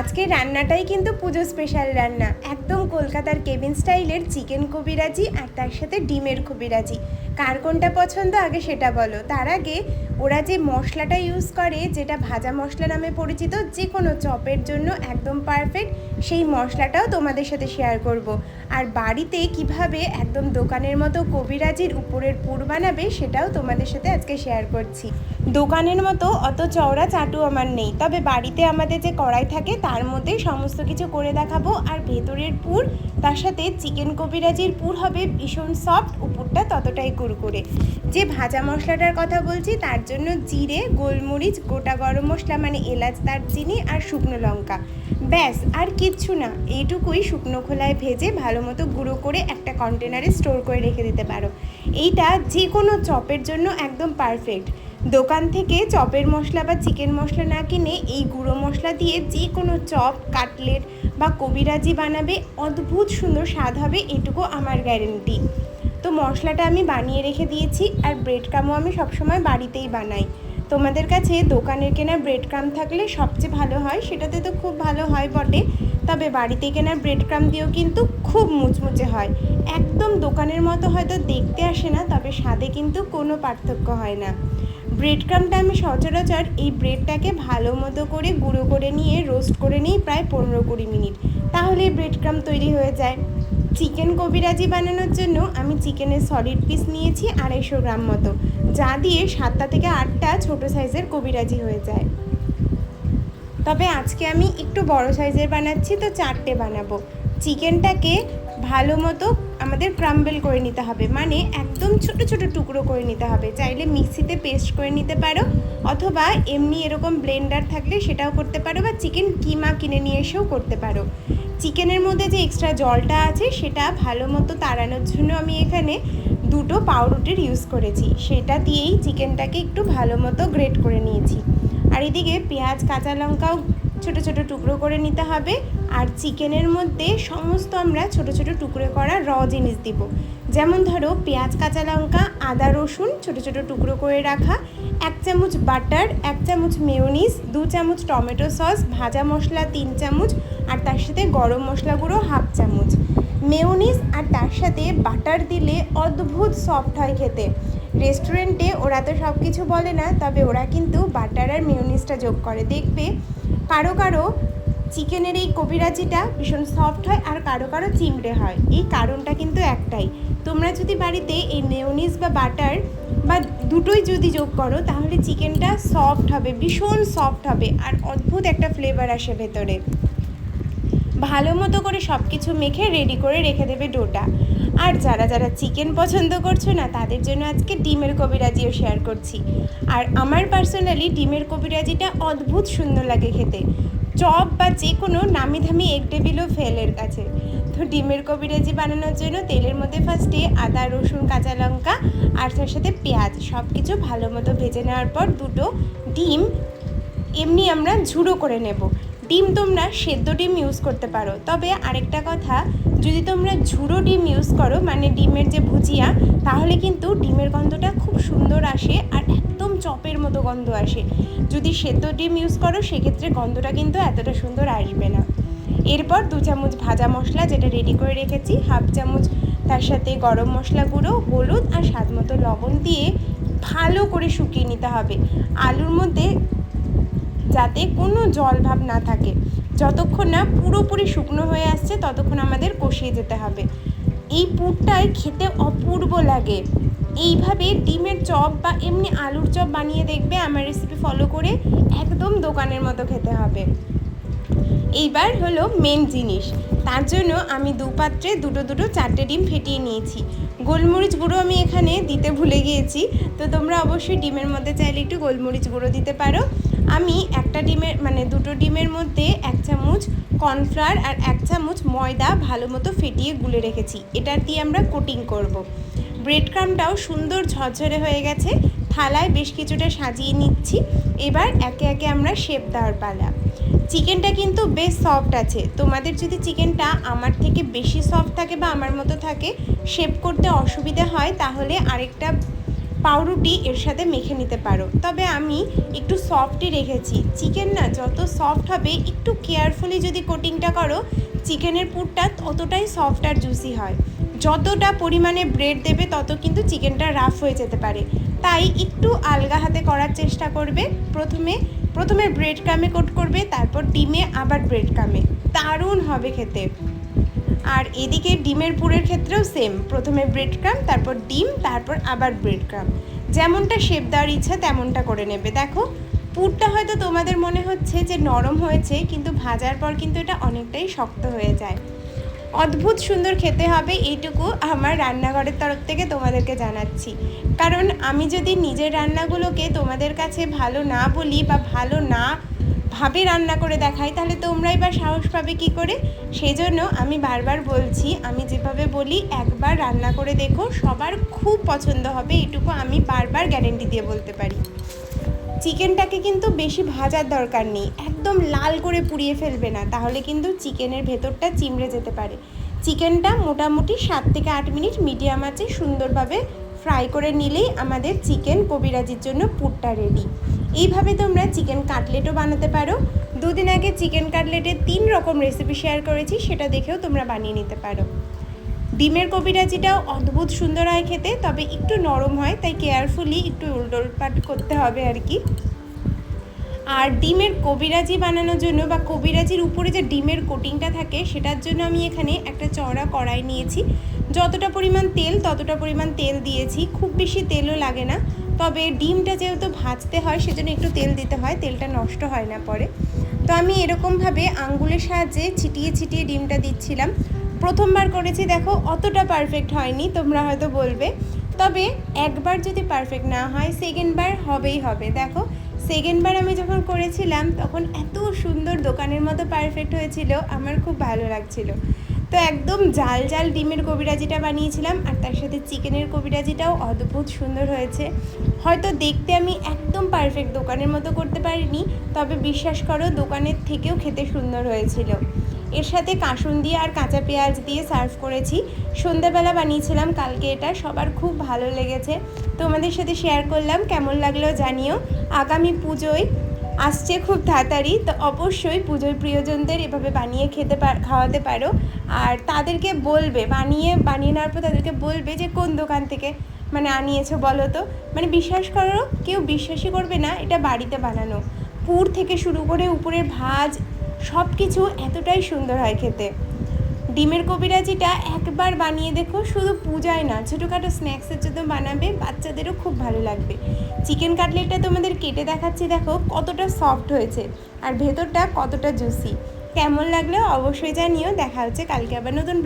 আজকের রান্নাটাই কিন্তু পুজো স্পেশাল রান্না। একদম কলকাতার কেবিন স্টাইলের চিকেন কবিরাজি আর তার সাথে ডিমের কবিরাজি। কার কোনটা পছন্দ আগে সেটা বলো। তার আগে ওরা যে মশলাটা ইউজ করে, যেটা ভাজা মশলা নামে পরিচিত, যে কোনো চপের জন্য একদম পারফেক্ট সেই মশলাটাও তোমাদের সাথে শেয়ার করব। আর বাড়িতে কীভাবে একদম দোকানের মতো কবিরাজির উপরের পুর বানাবে সেটাও তোমাদের সাথে আজকে শেয়ার করছি। দোকানের মতো, অত চওড়া চাটু আমার নেই। তবে বাড়িতে আমাদের যে কড়াই থাকে, তার মধ্যে সমস্ত কিছু করে দেখাবো। আর ভেতরের পুর, তার সাথে চিকেন কবিরাজির পুর হবে ভীষণ সফট উপরটা ততটাই কুরকুরে। যে ভাজা মশলাটার কথা বলছি, তার জন্য জিরে, গোলমরিচ, গোটা গরম মশলা মানে এলাচ, দারচিনি আর শুকনো লঙ্কা। ব্যাস, আর কিচ্ছু না। এইটুকুই শুকনো খোলায় ভেজে ভালো মতো গুঁড়ো করে একটা কন্টেনারে স্টোর করে রেখে দিতে পারো। এইটা যে কোনো চপের জন্য একদম পারফেক্ট দোকান থেকে চপের মশলা বা চিকেন মশলা না কিনে এই গুঁড়ো মশলা দিয়ে যে কোনো চপ, কাটলেট বা কবিরাজি বানাবে, অদ্ভুত সুন্দর স্বাদ হবে এটুকু আমার গ্যারেন্টি। তো মশলাটা আমি বানিয়ে রেখে দিয়েছি আর ব্রেড ক্রামও আমি সবসময় বাড়িতেই বানাই। তোমাদের কাছে দোকানের কেনা ব্রেড ক্রাম থাকলে সবচেয়ে ভালো হয়, সেটাতে তো খুব ভালো হয় বটে। তবে বাড়িতে কেনা ব্রেড ক্রাম দিয়েও কিন্তু খুব মুচমুচে হয়। একদম দোকানের মতো হয়তো দেখতে আসে না, তবে স্বাদে কিন্তু কোনো পার্থক্য হয় না। ব্রেড ক্রামটা আমি সচরাচর এই ব্রেডটাকে ভালো মতো করে গুঁড়ো করে নিয়ে রোস্ট করে নিই প্রায় পনেরো কুড়ি মিনিট। তাহলে ব্রেড ক্রাম তৈরি হয়ে যায়। চিকেন কবিরাজি বানানোর জন্য আমি চিকেনের সলিড পিস নিয়েছি আড়াইশো গ্রাম মতো, যা দিয়ে সাতটা থেকে আটটা ছোট সাইজের কবিরাজি হয়ে যায়। তবে আজকে আমি একটু বড় সাইজের বানাচ্ছি, তো চারটে বানাবো। চিকেনটাকে ভালো মতো আমাদের ক্রাম্বেল করে নিতে হবে। মানে একদম ছোট ছোট টুকরো করে নিতে হবে। চাইলে মিক্সিতে পেস্ট করে নিতে পারো, অথবা এমনি এরকম ব্লেন্ডার থাকলে সেটাও করতে পারো, বা চিকেন কিমা কিনে নিয়ে এসেও করতে পারো। চিকেনের মধ্যে যে এক্সট্রা জলটা আছে, সেটা ভালো মতো তাড়ানোর জন্য আমি এখানে দুটো পাউরুটির ইউজ করেছি। সেটা দিয়েই চিকেনটাকে একটু ভালো মতো গ্রেট করে নিয়েছি। আর এদিকে পেঁয়াজ, কাঁচা লঙ্কাও ছোট ছোট টুকরো করে নিতে হবে। আর চিকেনের মধ্যে সমস্ত আমরা ছোট ছোট টুকরো করা র জিনিস দিব। যেমন ধরো পেঁয়াজ, কাঁচা লঙ্কা, আদা, রসুন ছোট ছোট টুকরো করে রাখা, এক চামচ বাটার, এক চামচ মেয়োনিজ, দু চামচ টমেটো সস, ভাজা মশলা তিন চামচ, আর তার সাথে গরম মশলা গুঁড়ো হাফ চামচ। মেয়োনিজ আর তার সাথে বাটার দিলে অদ্ভুত সফট হয় খেতে। রেস্টুরেন্টে ওরা তো সব কিছু বলে না, তবে ওরা কিন্তু বাটার আর মেয়োনিজটা যোগ করে। দেখবে কারও কারও চিকেনের এই কবিরাজিটা ভীষণ সফট হয় আর কারও কারও চিমড়ে হয়। এই কারণটা কিন্তু একটাই। তোমরা যদি বাড়িতে এই মেয়োনিজ বা বাটার বা দুটোই যদি যোগ করো, তাহলে চিকেনটা সফট হবে, ভীষণ সফট হবে আর অদ্ভুত একটা ফ্লেভার আসে ভেতরে। ভালো মতো করে সব কিছু মেখে রেডি করে রেখে দেবে ডোটা। আর যারা যারা চিকেন পছন্দ করছ না, তাদের জন্য আজকে ডিমের কবিরাজিও শেয়ার করছি। আর আমার পার্সোনালি ডিমের কবিরাজিটা অদ্ভুত সুন্দর লাগে খেতে। চপ বা যে কোনো নামি ধামি এক টেবিলও ফেলের কাছে। তো ডিমের কবিরাজি বানানোর জন্য তেলের মধ্যে ফার্স্টে আদা, রসুন, কাঁচা লঙ্কা আর তার সাথে পেঁয়াজ সব কিছু ভালো মতো ভেজে নেওয়ার পর দুটো ডিম এমনি আমরা ঝুড়ো করে নেব। ডিম তোমরা সেদ্ধ ডিম ইউজ করতে পারো। তবে আরেকটা কথা, যদি তোমরা ঝুড়ো ডিম ইউজ করো মানে ডিমের যে ভুজিয়া, তাহলে কিন্তু ডিমের গন্ধটা খুব সুন্দর আসে আর চপের মতো গন্ধ আসে। যদি সেদ্ধ ডিম ইউজ করো, সেক্ষেত্রে গন্ধটা কিন্তু এতটা সুন্দর আসবে না। এরপর দু চামচ ভাজা মশলা যেটা রেডি করে রেখেছি, হাফ চামচ তার সাথে গরম মশলা গুঁড়ো, হলুদ আর স্বাদ মতো লবণ দিয়ে ভালো করে শুকিয়ে নিতে হবে। আলুর মধ্যে যাতে কোনো জল ভাব না থাকে। যতক্ষণ না পুরোপুরি শুকনো হয়ে আসছে, ততক্ষণ আমাদের কষিয়ে যেতে হবে। এই পুরটাই খেতে অপূর্ব লাগে। এইভাবে ডিমের চপ বা এমনি আলুর চপ বানিয়ে দেখবে, আমার রেসিপি ফলো করে একদম দোকানের মতো খেতে হবে। এইবার হলো মেন জিনিস। তার জন্য আমি দু পাত্রে দুটো দুটো চারটে ডিম ফেটিয়ে নিয়েছি। গোলমরিচ গুঁড়ো আমি এখানে দিতে ভুলে গিয়েছি, তো তোমরা অবশ্যই ডিমের মধ্যে চাইলে একটু গোলমরিচ গুঁড়ো দিতে পারো। আমি একটা ডিমের মানে দুটো ডিমের মধ্যে এক চামচ কর্নফ্লাওয়ার আর এক চামচ ময়দা ভালো মতো ফেটিয়ে গুলে রেখেছি। এটা দিয়ে আমরা কোটিং করব। ব্রেড ক্রামটাও সুন্দর ঝরঝরে হয়ে গেছে। থালায় বেশ কিছুটা সাজিয়ে নিচ্ছি। এবার একে একে আমরা শেপ দেওয়ার পালা। চিকেনটা কিন্তু বেশ সফট আছে। তোমাদের যদি চিকেনটা আমার থেকে বেশি সফট থাকে বা আমার মতো থাকে শেপ করতে অসুবিধা হয়, তাহলে আরেকটা পাউরুটি এর সাথে মেখে নিতে পারো। তবে আমি একটু সফটই রেখেছি। চিকেন না, যত সফট হবে, একটু কেয়ারফুলি যদি কোটিংটা করো চিকেনের পুরটা ততটাই সফট আর জুসি হয়। যতটা পরিমাণে ব্রেড দেবে, তত কিন্তু চিকেনটা রাফ হয়ে যেতে পারে। তাই একটু আলগা হাতে করার চেষ্টা করবে। প্রথমে প্রথমে ব্রেড কামে কোট করবে, তারপর ডিমে আবার ব্রেড কামে দারুণ হবে খেতে। আর এদিকে ডিমের পুরের ক্ষেত্রেও সেম প্রথমে ব্রেড ক্রাম তারপর ডিম, তারপর আবার ব্রেড ক্রাম যেমনটা শেপ দেওয়ার ইচ্ছা, তেমনটা করে নেবে। দেখো, পুরটা হয়তো তোমাদের মনে হচ্ছে যে নরম হয়েছে, কিন্তু ভাজার পর কিন্তু এটা অনেকটাই শক্ত হয়ে যায়। অদ্ভুত সুন্দর খেতে হবে এইটুকু আমার রান্নাঘরের তরফ থেকে তোমাদেরকে জানাচ্ছি। কারণ আমি যদি নিজের রান্নাগুলোকে তোমাদের কাছে ভালো না বলি বা ভালো না ভাবে রান্না করে দেখাই, তাহলে তোমরাই বা সাহস পাবে কি করে? সেই জন্য আমি বারবার বলছি, আমি যেভাবে বলি, একবার রান্না করে দেখো, সবার খুব পছন্দ হবে, এইটুকু আমি বারবার গ্যারেন্টি দিয়ে বলতে পারি। চিকেনটাকে কিন্তু বেশি ভাজার দরকার নেই। একদম লাল করে পুড়িয়ে ফেলবে না, তাহলে কিন্তু চিকেনের ভেতরটা চিমড়ে যেতে পারে। চিকেনটা মোটামুটি সাত থেকে আট মিনিট মিডিয়াম আছে সুন্দরভাবে ফ্রাই করে নিলেই আমাদের চিকেন কবিরাজির জন্য পুরটা রেডি এইভাবে তোমরা চিকেন কাটলেটও বানাতে পারো। দুদিন আগে চিকেন কাটলেটের তিন রকম রেসিপি শেয়ার করেছি, সেটা দেখেও তোমরা বানিয়ে নিতে পারো। ডিমের কবিরাজিটাও অদ্ভুত সুন্দর হয় খেতে, তবে একটু নরম হয়, তাই কেয়ারফুলি একটু উল্টোপাট করতে হবে আর কি। আর ডিমের কবিরাজি বানানোর জন্য বা কবিরাজির উপরে যে ডিমের কোটিংটা থাকে, সেটার জন্য আমি এখানে একটা চড়া কড়াই নিয়েছি। যতটা পরিমাণ তেল, ততটা পরিমাণ তেল দিয়েছি। খুব বেশি তেলও লাগে না, তবে ডিমটা যেহেতু ভাজতে হয়, সেজন্য একটু তেল দিতে হয়, তেলটা নষ্ট হয় না পরে। তো আমি এরকমভাবে আঙ্গুলের সাহায্যে ছিটিয়ে ছিটিয়ে ডিমটা দিচ্ছিলাম। প্রথমবার করেছি, দেখো অতটা পারফেক্ট হয়নি, তোমরা হয়তো বলবে। তবে একবার যদি পারফেক্ট না হয় সেকেন্ডবার হবেই হবে। দেখো সেকেন্ডবার আমি যখন করেছিলাম, তখন এত সুন্দর দোকানের মতো পারফেক্ট হয়েছিল, আমার খুব ভালো লাগছিল। তো একদম জাল জাল ডিমের কবিরাজিটা বানিয়েছিলাম, আর তার সাথে চিকেনের কবিরাজিটাও অদ্ভুত সুন্দর হয়েছে। হয়তো দেখতে আমি একদম পারফেক্ট দোকানের মতো করতে পারিনি, তবে বিশ্বাস করো, দোকানের থেকেও খেতে সুন্দর হয়েছিল। এর সাথে কাসুন দিয়ে আর কাঁচা পেঁয়াজ দিয়ে সার্ভ করেছি। সন্ধ্যাবেলা বানিয়েছিলাম, কালকে এটা। সবার খুব ভালো লেগেছে। তোমাদের সাথে শেয়ার করলাম, কেমন লাগল জানিও। আগামী পুজোয় আসছে খুব তাড়াতাড়ি, তো অবশ্যই পুজোর প্রিয়জনদের এভাবে বানিয়ে খেতে পার খাওয়াতে পারো। আর তাদেরকে বলবে, বানিয়ে বানিয়ে নেওয়ার পর তাদেরকে বলবে যে, কোন দোকান থেকে মানে আনিয়েছো বলো তো? মানে বিশ্বাস করো, কেউ বিশ্বাসই করবে না, এটা বাড়িতে বানানো। পুর থেকে শুরু করে উপরের ভাজ সব কিছু এতটাই সুন্দর হয় খেতে। ডিমের কবিরাজিটা একবার বানিয়ে দেখো, শুধু পূজায় না, ছোটোখাটো স্ন্যাক্সের জন্য বানাবে, বাচ্চাদেরও খুব ভালো লাগবে। চিকেন কাটলেটটা তোমাদের কেটে দেখাচ্ছি, দেখো কতটা সফট হয়েছে আর ভেতরটা কতটা জুসি কেমন লাগল অবশ্যই জানিও, দেখা হচ্ছে কালকে আবার নতুন